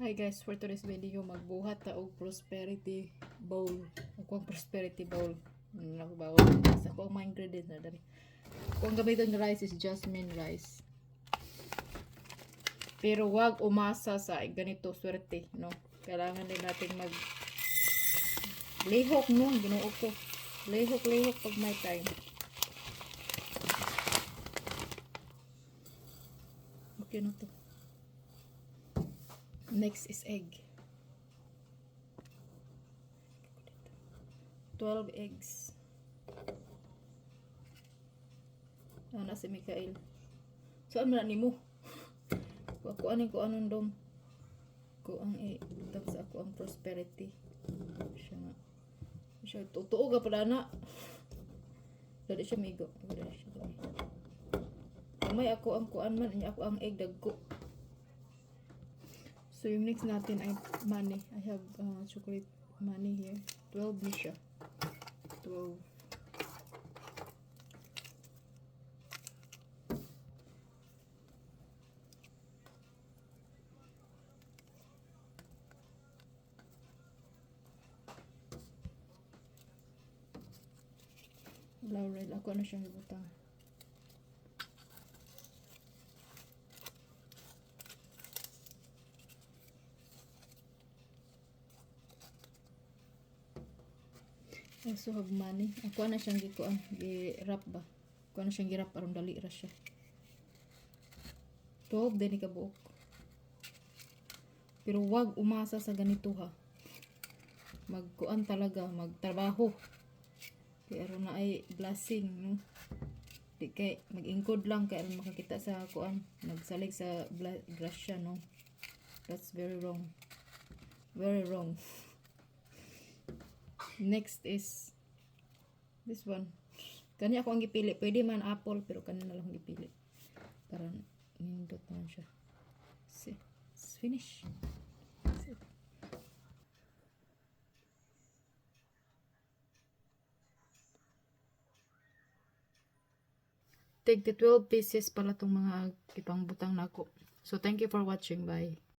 Hi guys, for today's video, magbuhat ta og prosperity bowl. Ako ang prosperity bowl. Nakabawa. Sa ko ang mga ingredients na dali. Kung gamiton rice is jasmine rice. Pero wag umasa sa ganito swerte, no? Kailangan din natin mag lihok, no? Ginoo ko. Lihok, lihok pag may time. Okay na to. Next is egg. 12 eggs. Ana si Mikael. Saan man ni mo? Ako aning ko anong dom. Ko ang i tapos ako ang prosperity. Siya nga. Siya totoo ka pala na. Dali siya migo. Dali siya dali. May ako ang kuan man, ako ang egg dagko. So, yung next natin ay money. I have uh, chocolate money here. 12 ni siya. 12. Laurel. Ako na siyang ibutang. Also have money. Ako na siyang gikuan, gi-wrap ba? Ako na siyang gi-wrap aron dali ra siya. 12 din ni kabuok. Pero wag umasa sa ganito ha. Magkuan talaga, magtrabaho. Aron na ay blessing, no? Di kay mag-ingkod lang kay aron makakita sa kuan, magsalig sa grasya, no? That's very wrong. Very wrong. Next is this one. Kani ako ang gipili. Pwede man apple pero kani na lang gipili. Para nindot naman siya. See, it's finish. Take the 12 pieces pala tong mga ipang butang nako. So thank you for watching. Bye.